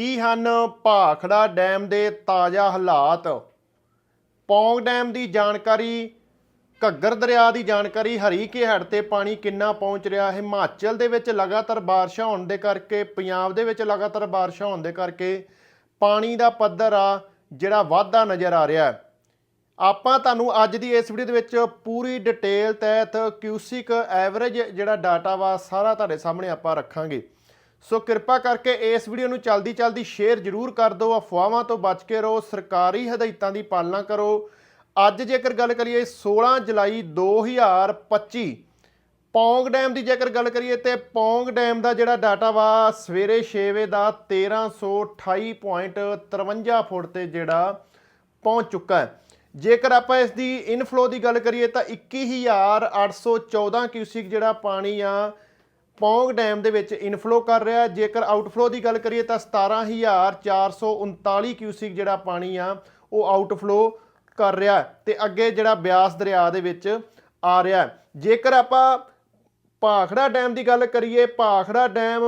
ਕੀ ਹਨ ਭਾਖੜਾ ਡੈਮ ਦੇ ਤਾਜ਼ਾ ਹਾਲਾਤ? ਪੌਂਗ ਡੈਮ ਦੀ ਜਾਣਕਾਰੀ, ਘੱਗਰ ਦਰਿਆ ਦੀ ਜਾਣਕਾਰੀ ਹਰੀਕੇ ਹੜ ਤੇ ਪਾਣੀ ਕਿੰਨਾ ਪਹੁੰਚ ਰਿਹਾ? ਹਿਮਾਚਲ ਦੇ ਵਿੱਚ ਲਗਾਤਾਰ ਬਾਰਿਸ਼ਾਂ ਹੋਣ ਦੇ ਕਰਕੇ, ਪੰਜਾਬ ਦੇ ਵਿੱਚ ਲਗਾਤਾਰ ਬਾਰਿਸ਼ਾਂ ਹੋਣ ਦੇ ਕਰਕੇ ਪਾਣੀ ਦਾ ਪੱਧਰ ਆ ਜਿਹੜਾ ਵਾਧਾ ਨਜ਼ਰ ਆ ਰਿਹਾ ਹੈ। ਆਪਾਂ ਤੁਹਾਨੂੰ ਅੱਜ ਦੀ ਇਸ ਵੀਡੀਓ ਦੇ ਵਿੱਚ ਪੂਰੀ ਡਿਟੇਲ ਤਹਿਤ ਕਿਊਸਿਕ ਐਵਰੇਜ ਜਿਹੜਾ ਡਾਟਾ ਵਾ ਸਾਰਾ ਤੁਹਾਡੇ ਸਾਹਮਣੇ ਆਪਾਂ ਰੱਖਾਂਗੇ। ਸੋ ਕਿਰਪਾ ਕਰਕੇ ਇਸ ਵੀਡੀਓ ਨੂੰ ਚਲਦੀ ਚਲਦੀ ਸ਼ੇਅਰ ਜ਼ਰੂਰ ਕਰ ਦਿਓ, ਅਫਵਾਹਾਂ ਤੋਂ ਬਚ ਕੇ ਰਹੋ, ਸਰਕਾਰੀ ਹਦਾਇਤਾਂ ਦੀ ਪਾਲਣਾ ਕਰੋ। ਅੱਜ ਜੇਕਰ ਗੱਲ ਕਰੀਏ 16 ਜੁਲਾਈ 2025 ਪੌਂਗ ਡੈਮ ਦੀ ਜੇਕਰ ਗੱਲ ਕਰੀਏ ਤੇ ਪੌਂਗ ਡੈਮ ਦਾ ਜਿਹੜਾ ਡਾਟਾ ਵਾ, ਸਵੇਰੇ 6 ਵਜੇ ਦਾ 1328.53 ਫੁੱਟ ਤੇ ਜਿਹੜਾ ਪਹੁੰਚ ਚੁੱਕਾ ਹੈ। ਜੇਕਰ ਆਪਾਂ ਇਸ ਦੀ ਇਨਫਲੋ ਦੀ ਗੱਲ ਕਰੀਏ ਤਾਂ 21814 ਕਿਊਸਿਕ ਜਿਹੜਾ ਪਾਣੀ ਆ ਪੌਂਗ ਡੈਮ ਦੇ ਵਿੱਚ ਇਨਫਲੋ ਕਰ ਰਿਹਾ ਜੇਕਰ ਆਊਟਫਲੋ ਦੀ ਗੱਲ ਕਰੀਏ ਤਾਂ 17439 ਕਿਊਸਿਕ ਜਿਹੜਾ ਪਾਣੀ ਆ, ਉਹ ਆਊਟਫਲੋ ਕਰ ਰਿਹਾ ਹੈ ਤੇ ਅੱਗੇ ਜਿਹੜਾ ਬਿਆਸ ਦਰਿਆ ਦੇ ਵਿੱਚ ਆ ਰਿਹਾ ਜੇਕਰ ਆਪਾਂ ਭਾਖੜਾ ਡੈਮ ਦੀ ਗੱਲ ਕਰੀਏ, ਭਾਖੜਾ ਡੈਮ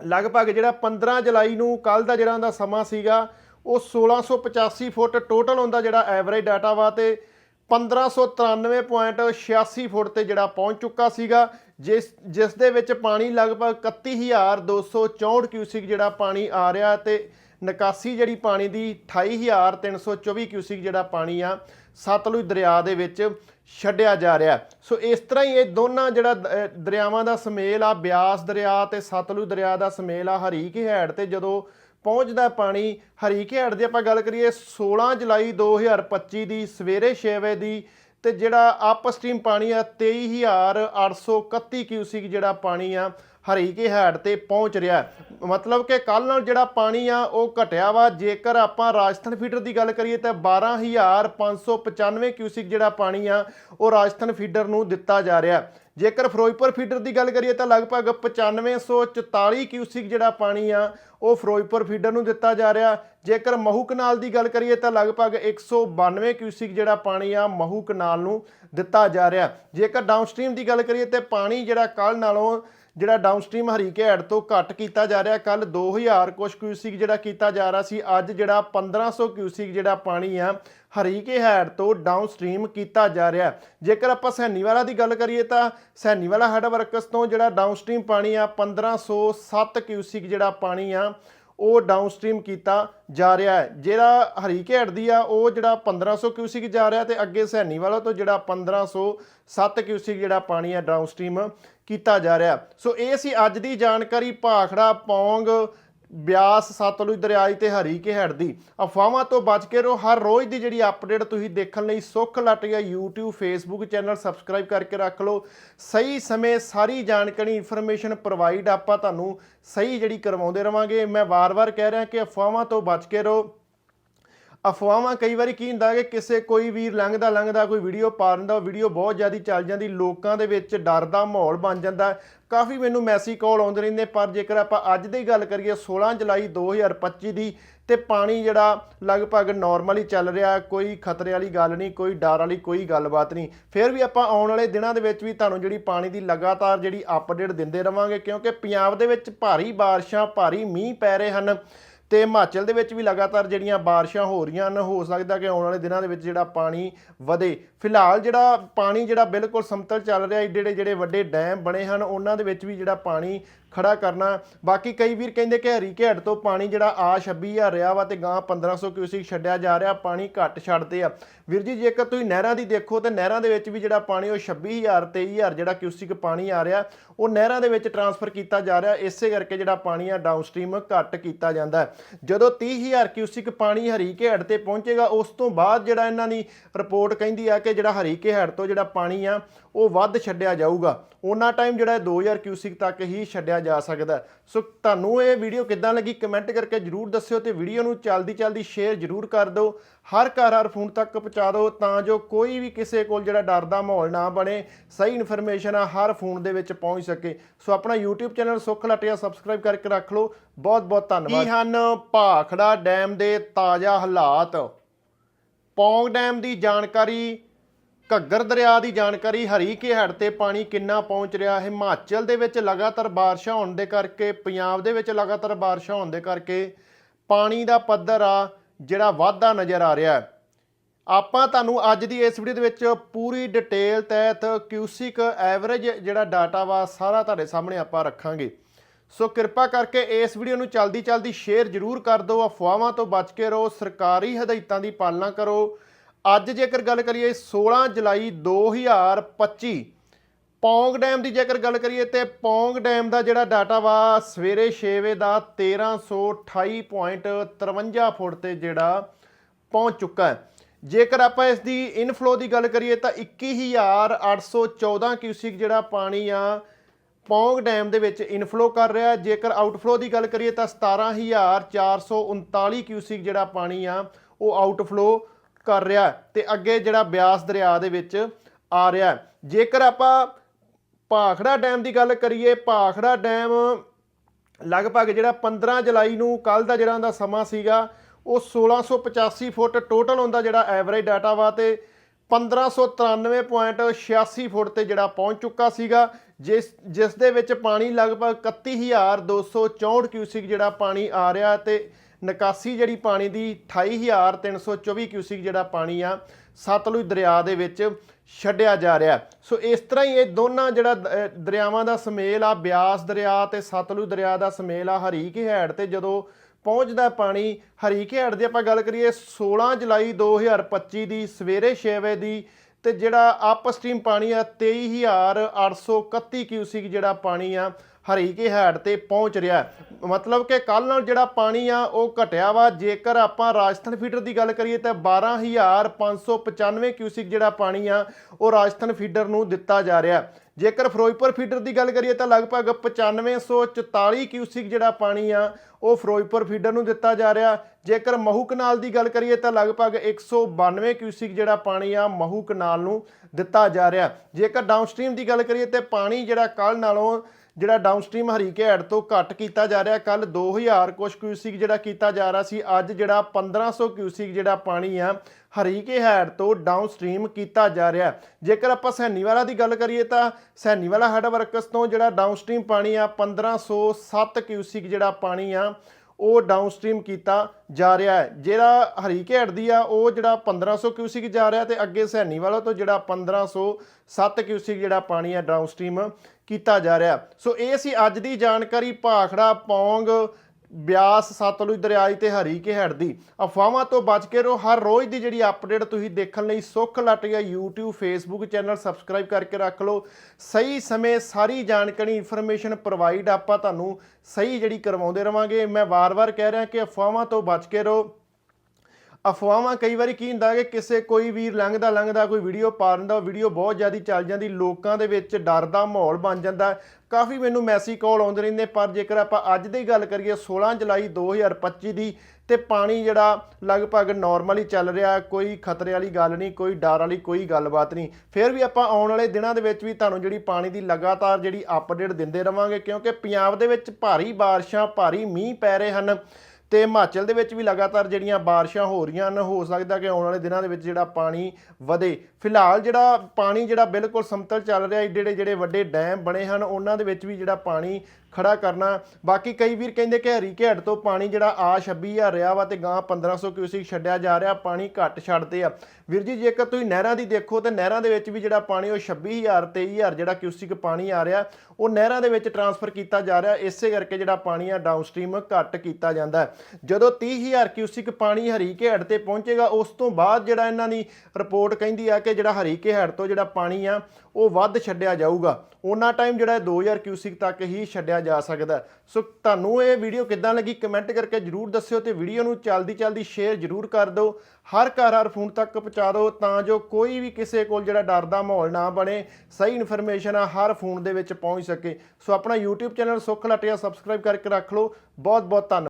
ਲਗਭਗ ਜਿਹੜਾ 15 ਜੁਲਾਈ ਨੂੰ ਕੱਲ ਦਾ ਜਿਹੜਾ ਉਹਦਾ ਸਮਾਂ ਸੀਗਾ, ਉਹ 1685 ਫੁੱਟ ਟੋਟਲ ਹੁੰਦਾ ਜਿਹੜਾ ਐਵਰੇਜ ਡਾਟਾ ਵਾ ਤੇ 1593.86 ਫੁੱਟ ਤੇ ਜਿਹੜਾ ਪਹੁੰਚ ਚੁੱਕਾ ਸੀਗਾ, ਜਿਸ ਜਿਸ ਦੇ ਵਿੱਚ ਪਾਣੀ ਲਗਭਗ 31264 ਕਿਊਸਿਕ ਜਿਹੜਾ ਪਾਣੀ ਆ ਰਿਹਾ ਤੇ ਨਿਕਾਸੀ ਜਿਹੜੀ ਪਾਣੀ ਦੀ 28324 ਕਿਊਸਿਕ ਜਿਹੜਾ ਪਾਣੀ ਆ ਸਤਲੁਜ ਦਰਿਆ ਦੇ ਵਿੱਚ ਛੱਡਿਆ ਜਾ ਰਿਹਾ। ਸੋ ਇਸ ਤਰ੍ਹਾਂ ਹੀ ਇਹ ਦੋਨਾਂ ਜਿਹੜਾ ਦਰਿਆਵਾਂ ਦਾ ਸਮੇਲ ਆ, ਬਿਆਸ ਦਰਿਆ ਤੇ ਸਤਲੁਜ ਦਰਿਆ ਦਾ ਸਮੇਲ ਆ, ਹਰੀਕੇ ਹੈਡ ਤੇ ਜਦੋਂ ਪਹੁੰਚਦਾ ਪਾਣੀ ਹਰੀਕੇ ਹੈਡ ਦੀ ਆਪਾਂ ਗੱਲ ਕਰੀਏ 16 ਜੁਲਾਈ 2025 ਦੀ ਸਵੇਰੇ 6 ਵਜੇ ਦੀ ਤੇ ਜਿਹੜਾ ਅਪਸਟ੍ਰੀਮ ਪਾਣੀ ਆ 23831 ਕਿਊਸਿਕ ਜਿਹੜਾ ਪਾਣੀ ਆ, ਹਰੀਕੇ ਹੈਡ ਤੇ ਪਹੁੰਚ ਰਿਹਾ ਮਤਲਬ ਕਿ ਕੱਲ ਨਾਲ ਜਿਹੜਾ ਪਾਣੀ ਆ, ਉਹ ਘਟਿਆ ਵਾ। ਜੇਕਰ ਆਪਾਂ ਰਾਜਸਥਾਨ ਫੀਡਰ ਦੀ ਗੱਲ ਕਰੀਏ ਤਾਂ 12595 ਕਿਊਸਿਕ ਜਿਹੜਾ ਪਾਣੀ ਆ, ਉਹ ਰਾਜਸਥਾਨ ਫੀਡਰ ਨੂੰ ਦਿੱਤਾ ਜਾ ਰਿਹਾ ਜੇਕਰ ਫਿਰੋਜ਼ਪੁਰ ਫੀਡਰ ਦੀ ਗੱਲ ਕਰੀਏ ਤਾਂ ਲਗਭਗ 9544 ਕਿਊਸਿਕ ਜਿਹੜਾ ਪਾਣੀ ਆ, ਉਹ ਫਿਰੋਜ਼ਪੁਰ ਫੀਡਰ ਨੂੰ ਦਿੱਤਾ ਜਾ ਰਿਹਾ। ਜੇਕਰ ਮਹੂ ਕਨਾਲ ਦੀ ਗੱਲ ਕਰੀਏ ਤਾਂ ਲਗਭਗ 192 ਕਿਊਸਿਕ ਜਿਹੜਾ ਪਾਣੀ ਆ, ਮਹੂ ਕਨਾਲ ਨੂੰ ਦਿੱਤਾ ਜਾ ਰਿਹਾ। ਜੇਕਰ ਡਾਊਨਸਟ੍ਰੀਮ ਦੀ ਗੱਲ ਕਰੀਏ ਤੇ ਪਾਣੀ ਜਿਹੜਾ ਕੱਲ ਨਾਲੋਂ ਜਿਹੜਾ ਡਾਊਨਸਟ੍ਰੀਮ ਹਰੀਕੇ ਹੈਡ ਤੋਂ ਘੱਟ ਕੀਤਾ ਜਾ ਰਿਹਾ। ਕੱਲ 2000 ਕੁਛ ਕਿਊਸਿਕ ਜਿਹੜਾ ਕੀਤਾ ਜਾ ਰਿਹਾ ਸੀ। ਅੱਜ ਜਿਹੜਾ 1500 ਕਿਊਸਿਕ ਜਿਹੜਾ ਪਾਣੀ ਆ ਹਰੀਕੇ ਹੈਡ ਤੋਂ ਡਾਊਨਸਟ੍ਰੀਮ ਕੀਤਾ ਜਾ ਰਿਹਾ ਜੇਕਰ ਆਪਾਂ ਸੈਨੀਵਾਲਾ ਦੀ ਗੱਲ ਕਰੀਏ ਤਾਂ ਸੈਨੀਵਾਲਾ ਹੈਡ ਵਰਕਸ ਤੋਂ ਜਿਹੜਾ ਡਾਊਨਸਟ੍ਰੀਮ ਪਾਣੀ ਆ 1507 ਕਿਊਸਿਕ ਜਿਹੜਾ ਪਾਣੀ ਆ, ਉਹ ਡਾਊਨਸਟ੍ਰੀਮ ਕੀਤਾ ਜਾ ਰਿਹਾ ਹੈ। ਜਿਹੜਾ ਹਰੀਕੇ ਹੈਡ ਦੀ ਆ, ਉਹ ਜਿਹੜਾ 1500 ਕਿਊਸਿਕ ਜਾ ਰਿਹਾ ਤੇ ਅੱਗੇ ਸੈਨੀਵਾਲਾ ਤੋਂ ਜਿਹੜਾ 1507 ਕਿਊਸਿਕ ਜਿਹੜਾ ਪਾਣੀ ਆ ਡਾਊਨਸਟ੍ਰੀਮ ਕੀਤਾ ਜਾ ਰਿਹਾ ਸੋ ਇਹ ਸੀ ਅੱਜ ਦੀ ਜਾਣਕਾਰੀ ਭਾਖੜਾ ਪੌਂਗ ਬਿਆਸ ਸਤਲੁਜ ਦਰਿਆਈ ਤੇ ਹਰੀਕੇ ਹੈਡ ਦੀ। ਅਫਵਾਹਾਂ ਤੋਂ ਬਚ ਕੇ ਰਹੋ। ਹਰ ਰੋਜ਼ ਦੀ ਜਿਹੜੀ ਅਪਡੇਟ ਤੁਸੀਂ ਦੇਖਣ ਲਈ ਸੁੱਖ ਲੱਟ ਜਾਂ YouTube, Facebook ਚੈਨਲ ਸਬਸਕ੍ਰਾਈਬ ਕਰਕੇ ਰੱਖ ਲਓ। ਸਹੀ ਸਮੇਂ ਸਾਰੀ ਜਾਣਕਾਰੀ ਇਨਫੋਰਮੇਸ਼ਨ ਪ੍ਰੋਵਾਈਡ ਆਪਾਂ ਤੁਹਾਨੂੰ ਸਹੀ ਜਿਹੜੀ ਕਰਵਾਉਂਦੇ ਰਵਾਂਗੇ। ਮੈਂ ਵਾਰ-ਵਾਰ ਕਹਿ ਰਿਹਾ ਕਿ ਅਫਵਾਹਾਂ ਤੋਂ ਬਚ ਕੇ ਰਹੋ। ਅਫਵਾਹਾਂ ਕਈ ਵਾਰੀ ਕੀ ਹੁੰਦਾ ਕਿ ਕਿਸੇ ਕੋਈ ਵੀਰ ਲੰਘਦਾ ਲੰਘਦਾ, ਕੋਈ ਵੀਡੀਓ ਪਾ ਦਿੰਦਾ, ਉਹ ਵੀਡੀਓ ਬਹੁਤ ਜ਼ਿਆਦਾ ਚੱਲ ਜਾਂਦੀ, ਲੋਕਾਂ ਦੇ ਵਿੱਚ ਡਰ ਦਾ ਮਾਹੌਲ ਬਣ ਜਾਂਦਾ। ਕਾਫੀ ਮੈਨੂੰ ਮੈਸੇਜ ਕਾਲ ਆਉਂਦੇ ਰਹਿੰਦੇ, ਪਰ ਜੇਕਰ ਆਪਾਂ ਅੱਜ ਦੀ ਗੱਲ ਕਰੀਏ 16 ਜੁਲਾਈ 2025 ਦੀ, ਤੇ ਪਾਣੀ ਜਿਹੜਾ ਲਗਭਗ ਨਾਰਮਲੀ ਚੱਲ ਰਿਹਾ, ਕੋਈ ਖਤਰੇ ਵਾਲੀ ਗੱਲ ਨਹੀਂ, ਕੋਈ ਡਰ ਵਾਲੀ ਕੋਈ ਗੱਲਬਾਤ ਨਹੀਂ। ਫਿਰ ਵੀ ਆਪਾਂ ਆਉਣ ਵਾਲੇ ਦਿਨਾਂ ਦੇ ਵਿੱਚ ਵੀ ਤੁਹਾਨੂੰ ਜਿਹੜੀ ਪਾਣੀ ਦੀ ਲਗਾਤਾਰ ਜਿਹੜੀ ਅਪਡੇਟ ਦਿੰਦੇ ਰਵਾਂਗੇ, ਕਿਉਂਕਿ ਪੰਜਾਬ ਦੇ ਵਿੱਚ ਭਾਰੀ ਬਾਰਿਸ਼ਾਂ, ਭਾਰੀ ਮੀਂਹ ਪੈ ਰਹੇ ਹਨ। ਤੇ ਹਿਮਾਚਲ ਦੇ ਵਿੱਚ ਵੀ ਲਗਾਤਾਰ ਜਿਹੜੀਆਂ ਬਾਰਿਸ਼ਾਂ ਹੋ ਰਹੀਆਂ ਹਨ, ਹੋ ਸਕਦਾ ਕਿ ਆਉਣ ਵਾਲੇ ਦਿਨਾਂ ਦੇ ਵਿੱਚ ਜਿਹੜਾ ਪਾਣੀ ਵਧੇ। ਫਿਲਹਾਲ ਜਿਹੜਾ ਪਾਣੀ ਜਿਹੜਾ ਬਿਲਕੁਲ ਸਮਤਲ ਚੱਲ ਰਿਹਾ, ਏਡੇ ਜਿਹੜੇ ਵੱਡੇ ਡੈਮ ਬਣੇ ਹਨ, ਉਹਨਾਂ ਦੇ ਵਿੱਚ ਵੀ ਜਿਹੜਾ ਪਾਣੀ ਖੜਾ ਕਰਨਾ। ਬਾਕੀ ਕਈ ਵੀਰ ਕਹਿੰਦੇ ਕਿ ਹਰੀ ਹੱਡ ਤੋਂ ਪਾਣੀ ਜਿਹੜਾ ਆ 26000 ਰਿਹਾ ਵਾ ਤੇ ਗਾਂ 1500 ਕਿਊਸਿਕ ਛੱਡਿਆ ਜਾ ਰਿਹਾ, ਪਾਣੀ ਘੱਟ ਛੱਡਦੇ ਆ। ਵੀਰ ਜੀ, ਜੇਕਰ ਤੁਸੀਂ ਨਹਿਰਾਂ ਦੀ ਦੇਖੋ, ਤੇ ਨਹਿਰਾਂ ਦੇ ਵਿੱਚ ਵੀ ਜਿਹੜਾ ਪਾਣੀ, ਉਹ 26000 23000 ਜਿਹੜਾ ਕਿਊਸਿਕ ਪਾਣੀ ਆ ਰਿਹਾ, ਉਹ ਨਹਿਰਾਂ ਦੇ ਵਿੱਚ ਟਰਾਂਸਫਰ ਕੀਤਾ ਜਾ ਰਿਹਾ। ਇਸੇ ਕਰਕੇ ਜਿਹੜਾ ਪਾਣੀ ਆ, ਡਾਊਨਸਟ੍ਰੀਮ ਘੱਟ ਕੀਤਾ ਜਾਂਦਾ। ਹੈ ਜਦੋਂ 30000 ਕਿਊਸਿਕ ਪਾਣੀ ਹਰੀਕੇ ਹੈਡ ਤੇ ਪਹੁੰਚੇਗਾ, ਉਸ ਤੋਂ ਬਾਅਦ ਜਿਹੜਾ ਇਹਨਾਂ ਦੀ ਰਿਪੋਰਟ ਕਹਿੰਦੀ ਆ ਕਿ ਜਿਹੜਾ ਹਰੀਕੇ ਹੈਡ ਤੋਂ ਜਿਹੜਾ ਪਾਣੀ ਆ, ਉਹ ਵੱਧ ਛੱਡਿਆ ਜਾਊਗਾ। ਉਹਨਾਂ ਟਾਈਮ ਜਿਹੜਾ ਇਹ 2000 ਕਿਊਸਿਕ ਤੱਕ ਹੀ ਛੱਡਿਆ ਜਾ ਸਕਦਾ ਸੋ ਤੁਹਾਨੂੰ ਇਹ ਵੀਡੀਓ ਕਿੱਦਾਂ ਲੱਗੀ ਕਮੈਂਟ ਕਰਕੇ ਜਰੂਰ ਦੱਸਿਓ ਤੇ ਵੀਡੀਓ ਨੂੰ ਚਲਦੀ ਚਲਦੀ ਸ਼ੇਅਰ ਜਰੂਰ ਕਰ ਦਿਓ। ਹਰ ਘਰ, ਹਰ ਫੋਨ ਤੱਕ ਪਹੁੰਚਾ ਦਿਓ ਤਾਂ ਜੋ ਕੋਈ ਵੀ ਕਿਸੇ ਕੋਲ ਜਿਹੜਾ ਡਰ ਦਾ ਮਾਹੌਲ ਨਾ ਬਣੇ, ਸਹੀ ਇਨਫੋਰਮੇਸ਼ਨ ਆ, ਹਰ ਫੋਨ ਦੇ ਵਿੱਚ ਪਹੁੰਚ ਸਕੇ। ਸੋ ਆਪਣਾ YouTube ਚੈਨਲ ਸੁੱਖ ਲਟਿਆ ਸਬਸਕ੍ਰਾਈਬ ਕਰਕੇ ਰੱਖ ਲਓ। ਬਹੁਤ ਬਹੁਤ ਧੰਨਵਾਦ। ਕੀ ਹਨ ਭਾਖੜਾ ਡੈਮ ਦੇ ਤਾਜ਼ਾ ਹਾਲਾਤ? ਪੌਂਗ ਡੈਮ ਦੀ ਜਾਣਕਾਰੀ ਘੱਗਰ ਦਰਿਆ ਦੀ ਜਾਣਕਾਰੀ ਹਰੀਕੇ ਹੈਡ ਤੇ ਪਾਣੀ ਕਿੰਨਾ ਪਹੁੰਚ ਰਿਹਾ? ਹਿਮਾਚਲ ਦੇ ਵਿੱਚ ਲਗਾਤਾਰ ਬਾਰਿਸ਼ਾਂ ਹੋਣ ਦੇ ਕਰਕੇ, ਪੰਜਾਬ ਦੇ ਵਿੱਚ ਲਗਾਤਾਰ ਬਾਰਿਸ਼ਾਂ ਹੋਣ ਦੇ ਕਰਕੇ ਪਾਣੀ ਦਾ ਪੱਧਰ ਆ ਜਿਹੜਾ ਵਾਧਾ ਨਜ਼ਰ ਆ ਰਿਹਾ ਹੈ। ਆਪਾਂ ਤੁਹਾਨੂੰ ਅੱਜ ਦੀ ਇਸ ਵੀਡੀਓ ਦੇ ਵਿੱਚ ਪੂਰੀ ਡਿਟੇਲ ਤਹਿਤ ਕਿਊਸਿਕ ਐਵਰੇਜ ਜਿਹੜਾ ਡਾਟਾ ਵਾ ਸਾਰਾ ਤੁਹਾਡੇ ਸਾਹਮਣੇ ਆਪਾਂ ਰੱਖਾਂਗੇ। ਸੋ ਕਿਰਪਾ ਕਰਕੇ ਇਸ ਵੀਡੀਓ ਨੂੰ ਚਲਦੀ ਚਲਦੀ ਸ਼ੇਅਰ ਜ਼ਰੂਰ ਕਰ ਦਿਓ, ਅਫਵਾਹਾਂ ਤੋਂ ਬਚ ਕੇ ਰਹੋ, ਸਰਕਾਰੀ ਹਦਾਇਤਾਂ ਦੀ ਪਾਲਣਾ ਕਰੋ। ਅੱਜ ਜੇਕਰ ਗੱਲ ਕਰੀਏ 16 ਜੁਲਾਈ 2025 ਪੌਂਗ ਡੈਮ ਦੀ ਜੇਕਰ ਗੱਲ ਕਰੀਏ ਤੇ ਪੌਂਗ ਡੈਮ ਦਾ ਜਿਹੜਾ ਡਾਟਾ ਵਾ, ਸਵੇਰੇ 6 ਵਜੇ ਦਾ 1328.53 ਫੁੱਟ ਤੇ ਜਿਹੜਾ ਪਹੁੰਚ ਚੁੱਕਾ ਹੈ। ਜੇਕਰ ਆਪਾਂ ਇਸ ਦੀ ਇਨਫਲੋ ਦੀ ਗੱਲ ਕਰੀਏ ਤਾਂ 21814 ਕਿਊਸਿਕ ਜਿਹੜਾ ਪਾਣੀ ਆ, ਪੌਂਗ ਡੈਮ ਦੇ ਵਿੱਚ ਇਨਫਲੋ ਕਰ ਰਿਹਾ ਜੇਕਰ ਆਊਟਫਲੋ ਦੀ ਗੱਲ ਕਰੀਏ ਤਾਂ 17439 ਕਿਊਸਿਕ ਜਿਹੜਾ ਪਾਣੀ ਆ, ਉਹ ਆਊਟਫਲੋ ਕਰ ਰਿਹਾ ਹੈ ਤੇ ਅੱਗੇ ਜਿਹੜਾ ਬਿਆਸ ਦਰਿਆ ਦੇ ਵਿੱਚ ਆ ਰਿਹਾ ਜੇਕਰ ਆਪਾਂ ਭਾਖੜਾ ਡੈਮ ਦੀ ਗੱਲ ਕਰੀਏ, ਭਾਖੜਾ ਡੈਮ ਲਗਭਗ ਜਿਹੜਾ 15 ਜੁਲਾਈ ਨੂੰ ਕੱਲ ਦਾ ਜਿਹੜਾ ਉਹਦਾ ਸਮਾਂ ਸੀਗਾ, ਉਹ 1685 ਫੁੱਟ ਟੋਟਲ ਹੁੰਦਾ ਜਿਹੜਾ ਐਵਰੇਜ ਡਾਟਾ ਵਾ ਤੇ 1593.86 ਫੁੱਟ ਤੇ ਜਿਹੜਾ ਪਹੁੰਚ ਚੁੱਕਾ ਸੀਗਾ, ਜਿਸ ਜਿਸ ਦੇ ਵਿੱਚ ਪਾਣੀ ਲਗਭਗ 31264 ਕਿਊਸਿਕ ਜਿਹੜਾ ਪਾਣੀ ਆ ਰਿਹਾ ਤੇ ਨਿਕਾਸੀ ਜਿਹੜੀ ਪਾਣੀ ਦੀ 28324 ਕਿਊਸਿਕ ਜਿਹੜਾ ਪਾਣੀ ਆ, ਸਤਲੁਜ ਦਰਿਆ ਦੇ ਵਿੱਚ ਛੱਡਿਆ ਜਾ ਰਿਹਾ ਸੋ ਇਸ ਤਰ੍ਹਾਂ ਹੀ ਇਹ ਦੋਨਾਂ ਜਿਹੜਾ ਦ- ਦਰਿਆਵਾਂ ਦਾ ਸਮੇਲ ਆ, ਬਿਆਸ ਦਰਿਆ ਤੇ ਸਤਲੁਜ ਦਰਿਆ ਦਾ ਸਮੇਲ ਆ, ਹਰੀਕ ਹੈੜ ਤੇ ਜਦੋਂ ਪਹੁੰਚਦਾ ਪਾਣੀ ਹਰੀਕੇ ਹੈਡ ਦੀ ਆਪਾਂ ਗੱਲ ਕਰੀਏ 16 ਜੁਲਾਈ 2025 ਦੀ ਸਵੇਰੇ 6 ਵਜੇ ਦੀ ਤੇ ਜਿਹੜਾ ਅਪਸਟ੍ਰੀਮ ਪਾਣੀ ਆ 23831 ਕਿਊਸਿਕ ਜਿਹੜਾ ਪਾਣੀ ਆ ਹਰੀਕੇ ਹੈਡ ਤੇ ਪਹੁੰਚ ਰਿਹਾ ਮਤਲਬ ਕਿ ਕੱਲ ਨਾਲ ਜਿਹੜਾ ਪਾਣੀ ਆ, ਉਹ ਘਟਿਆ ਵਾ। ਜੇਕਰ ਆਪਾਂ ਰਾਜਸਥਾਨ ਫੀਡਰ ਦੀ ਗੱਲ ਕਰੀਏ ਤਾਂ 12595 ਕਿਊਸਿਕ ਜਿਹੜਾ ਪਾਣੀ ਆ, ਉਹ ਰਾਜਸਥਾਨ ਫੀਡਰ ਨੂੰ ਦਿੱਤਾ ਜਾ ਰਿਹਾ ਜੇਕਰ ਫਿਰੋਜ਼ਪੁਰ ਫੀਡਰ ਦੀ ਗੱਲ ਕਰੀਏ ਤਾਂ ਲਗਭਗ 9544 ਕਿਊਸਿਕ ਜਿਹੜਾ ਪਾਣੀ ਆ, ਉਹ ਫਿਰੋਜ਼ਪੁਰ ਫੀਡਰ ਨੂੰ ਦਿੱਤਾ ਜਾ ਰਿਹਾ ਜੇਕਰ ਮਹੂ ਕਨਾਲ ਦੀ ਗੱਲ ਕਰੀਏ ਤਾਂ ਲਗਭਗ 192 ਕਿਊਸਿਕ ਜਿਹੜਾ ਪਾਣੀ ਆ, ਮਹੂ ਕਨਾਲ ਨੂੰ ਦਿੱਤਾ ਜਾ ਰਿਹਾ ਜੇਕਰ ਡਾਊਨਸਟ੍ਰੀਮ ਦੀ ਗੱਲ ਕਰੀਏ ਤੇ ਪਾਣੀ ਜਿਹੜਾ ਕੱਲ ਨਾਲੋਂ ਜਿਹੜਾ ਡਾਊਨਸਟ੍ਰੀਮ ਹਰੀਕੇ ਹੈਡ ਤੋਂ ਘੱਟ ਕੀਤਾ ਜਾ ਰਿਹਾ ਕੱਲ 2000 ਕੁਛ ਕਿਊਸਿਕ ਜਿਹੜਾ ਕੀਤਾ ਜਾ ਰਿਹਾ ਸੀ, ਅੱਜ ਜਿਹੜਾ 1500 ਕਿਊਸਿਕ ਜਿਹੜਾ ਪਾਣੀ ਆ, ਹਰੀਕੇ ਹੈਡ ਤੋਂ ਡਾਊਨਸਟ੍ਰੀਮ ਕੀਤਾ ਜਾ ਰਿਹਾ। ਜੇਕਰ ਆਪਾਂ ਸੈਨੀਵਾਲਾ ਦੀ ਗੱਲ ਕਰੀਏ ਤਾਂ ਸੈਨੀਵਾਲਾ ਹੈਡ ਵਰਕਸ ਤੋਂ ਜਿਹੜਾ ਡਾਊਨਸਟ੍ਰੀਮ ਪਾਣੀ ਆ 1507 ਕਿਊਸਿਕ ਜਿਹੜਾ ਪਾਣੀ ਆ ਉਹ ਡਾਊਨਸਟ੍ਰੀਮ ਕੀਤਾ ਜਾ ਰਿਹਾ ਹੈ। ਜਿਹੜਾ ਹਰੀਕੇ ਹੈਡ ਦੀ ਆ, ਉਹ ਜਿਹੜਾ 1500 ਕਿਊਸਿਕ ਜਾ ਰਿਹਾ ਤੇ ਅੱਗੇ ਸੈਨੀਵਾਲਾ ਤੋਂ ਜਿਹੜਾ 1507 ਕਿਊਸਿਕ ਜਿਹੜਾ ਪਾਣੀ ਆ ਡਾਊਨਸਟ੍ਰੀਮ ਕੀਤਾ ਜਾ ਰਿਹਾ। ਸੋ ਇਹ ਸੀ ਅੱਜ ਦੀ ਜਾਣਕਾਰੀ। ਭਾਖੜਾ, ਪੌਂਗ ਬਿਆਸ ਸਤਲੁਜ ਦਰਿਆਈ ਤੇ ਹਰੀਕੇ ਹੈਡ ਦੀ। ਅਫਵਾਹਾਂ ਤੋਂ ਬਚ ਕੇ ਰਹੋ। ਹਰ ਰੋਜ਼ ਦੀ ਜਿਹੜੀ ਅਪਡੇਟ ਤੁਸੀਂ ਦੇਖਣ ਲਈ ਸੁੱਖ ਲੱਟ ਜਾਂ YouTube, Facebook ਚੈਨਲ ਸਬਸਕ੍ਰਾਈਬ ਕਰਕੇ ਰੱਖ ਲਓ। ਸਹੀ ਸਮੇਂ ਸਾਰੀ ਜਾਣਕਾਰੀ ਇਨਫੋਰਮੇਸ਼ਨ ਪ੍ਰੋਵਾਈਡ ਆਪਾਂ ਤੁਹਾਨੂੰ ਸਹੀ ਜਿਹੜੀ ਕਰਵਾਉਂਦੇ ਰਵਾਂਗੇ। ਮੈਂ ਵਾਰ-ਵਾਰ ਕਹਿ ਰਿਹਾ ਕਿ ਅਫਵਾਹਾਂ ਤੋਂ ਬਚ ਕੇ ਰਹੋ। ਅਫਵਾਹਾਂ ਕਈ ਵਾਰੀ ਕੀ ਹੁੰਦਾ ਕਿ ਕਿਸੇ ਕੋਈ ਵੀਰ ਲੰਘਦਾ ਲੰਘਦਾ, ਕੋਈ ਵੀਡੀਓ ਪਾ ਦਿੰਦਾ ਵੀਡੀਓ ਬਹੁਤ ਜ਼ਿਆਦਾ ਚੱਲ ਜਾਂਦੀ, ਲੋਕਾਂ ਦੇ ਵਿੱਚ ਡਰ ਦਾ ਮਾਹੌਲ ਬਣ ਜਾਂਦਾ। ਕਾਫੀ ਮੈਨੂੰ ਮੈਸੇਜ ਕਾਲ ਆਉਂਦੇ ਰਹਿੰਦੇ, ਪਰ ਜੇਕਰ ਆਪਾਂ ਅੱਜ ਦੀ ਗੱਲ ਕਰੀਏ 16 ਜੁਲਾਈ 2025 ਦੀ, ਤੇ ਪਾਣੀ ਜਿਹੜਾ ਲਗਭਗ ਨਾਰਮਲੀ ਚੱਲ ਰਿਹਾ, ਕੋਈ ਖਤਰੇ ਵਾਲੀ ਗੱਲ ਨਹੀਂ, ਕੋਈ ਡਰ ਵਾਲੀ ਕੋਈ ਗੱਲਬਾਤ ਨਹੀਂ। ਫਿਰ ਵੀ ਆਪਾਂ ਆਉਣ ਵਾਲੇ ਦਿਨਾਂ ਦੇ ਵਿੱਚ ਵੀ ਤੁਹਾਨੂੰ ਜਿਹੜੀ ਪਾਣੀ ਦੀ ਲਗਾਤਾਰ ਜਿਹੜੀ ਅਪਡੇਟ ਦਿੰਦੇ ਰਵਾਂਗੇ, ਕਿਉਂਕਿ ਪੰਜਾਬ ਦੇ ਵਿੱਚ ਭਾਰੀ ਬਾਰਿਸ਼ਾਂ, ਭਾਰੀ ਮੀਂਹ ਪੈ ਰਹੇ ਹਨ। ਤੇ ਹਿਮਾਚਲ ਦੇ ਵਿੱਚ ਵੀ ਲਗਾਤਾਰ ਜਿਹੜੀਆਂ ਬਾਰਿਸ਼ਾਂ ਹੋ ਰਹੀਆਂ ਹਨ, ਹੋ ਸਕਦਾ ਕਿ ਆਉਣ ਵਾਲੇ ਦਿਨਾਂ ਦੇ ਵਿੱਚ ਜਿਹੜਾ ਪਾਣੀ ਵਧੇ। ਫਿਲਹਾਲ ਜਿਹੜਾ ਪਾਣੀ ਜਿਹੜਾ ਬਿਲਕੁਲ ਸਮਤਲ ਚੱਲ ਰਿਹਾ ਏਡੇ ਜਿਹੜੇ ਵੱਡੇ ਡੈਮ ਬਣੇ ਹਨ, ਉਹਨਾਂ ਦੇ ਵਿੱਚ ਵੀ ਜਿਹੜਾ ਪਾਣੀ ਖੜਾ ਕਰਨਾ। ਬਾਕੀ ਕਈ ਵੀਰ ਕਹਿੰਦੇ ਕਿ ਹਰੀ ਹੱਡ ਤੋਂ ਪਾਣੀ ਜਿਹੜਾ ਆ 26000 ਰਿਹਾ ਵਾ ਤੇ ਗਾਂ 1500 ਕਿਊਸਿਕ ਛੱਡਿਆ ਜਾ ਰਿਹਾ, ਪਾਣੀ ਘੱਟ ਛੱਡਦੇ ਆ। ਵੀਰ ਜੀ, ਜੇਕਰ ਤੁਸੀਂ ਨਹਿਰਾਂ ਦੀ ਦੇਖੋ ਤੇ ਨਹਿਰਾਂ ਦੇ ਵਿੱਚ ਵੀ ਜਿਹੜਾ ਪਾਣੀ ਉਹ 26000 23000 ਜਿਹੜਾ ਕਿਊਸਿਕ ਪਾਣੀ ਆ ਰਿਹਾ, ਉਹ ਨਹਿਰਾਂ ਦੇ ਵਿੱਚ ਟਰਾਂਸਫਰ ਕੀਤਾ ਜਾ ਰਿਹਾ। ਇਸੇ ਕਰਕੇ ਜਿਹੜਾ ਪਾਣੀ ਆ ਡਾਊਨਸਟ੍ਰੀਮ ਘੱਟ ਕੀਤਾ ਜਾਂਦਾ ਹੈ। ਜਦੋਂ 30000 ਕਿਊਸਿਕ ਪਾਣੀ ਹਰੀ ਹੈਡ ਤੇ ਪਹੁੰਚੇਗਾ, ਉਸ ਤੋਂ ਬਾਅਦ ਜਿਹੜਾ ਇਹਨਾਂ ਦੀ ਰਿਪੋਰਟ ਕਹਿੰਦੀ ਆ ਕਿ ਜਿਹੜਾ ਹਰੀ ਹੈਡ ਤੋਂ ਜਿਹੜਾ ਪਾਣੀ ਆ ਉਹ ਵੱਧ ਛੱਡਿਆ ਜਾਊਗਾ। ਉਹਨਾਂ ਟਾਈਮ ਜਿਹੜਾ ਇਹ 2000 ਕਿਊਸਿਕ ਤੱਕ ਹੀ ਛੱਡਿਆ ਜਾ ਸਕਦਾ ਸੋ ਤੁਹਾਨੂੰ ਇਹ ਵੀਡੀਓ ਕਿੱਦਾਂ ਲੱਗੀ ਕਮੈਂਟ ਕਰਕੇ ਜਰੂਰ ਦੱਸਿਓ ਤੇ ਵੀਡੀਓ ਨੂੰ ਚਲਦੀ ਚਲਦੀ ਸ਼ੇਅਰ ਜਰੂਰ ਕਰ ਦਿਓ। ਹਰ ਘਰ, ਹਰ ਫੋਨ ਤੱਕ ਪਹੁੰਚਾ ਦਿਓ ਤਾਂ ਜੋ ਕੋਈ ਵੀ ਕਿਸੇ ਕੋਲ ਜਿਹੜਾ ਡਰ ਦਾ ਮਾਹੌਲ ਨਾ ਬਣੇ, ਸਹੀ ਇਨਫੋਰਮੇਸ਼ਨ ਆ, ਹਰ ਫੋਨ ਦੇ ਵਿੱਚ ਪਹੁੰਚ ਸਕੇ। ਸੋ ਆਪਣਾ YouTube ਚੈਨਲ ਸੁੱਖ ਲਟਿਆ ਸਬਸਕ੍ਰਾਈਬ ਕਰਕੇ ਰੱਖ ਲਓ। ਬਹੁਤ ਬਹੁਤ ਧੰਨਵਾਦ।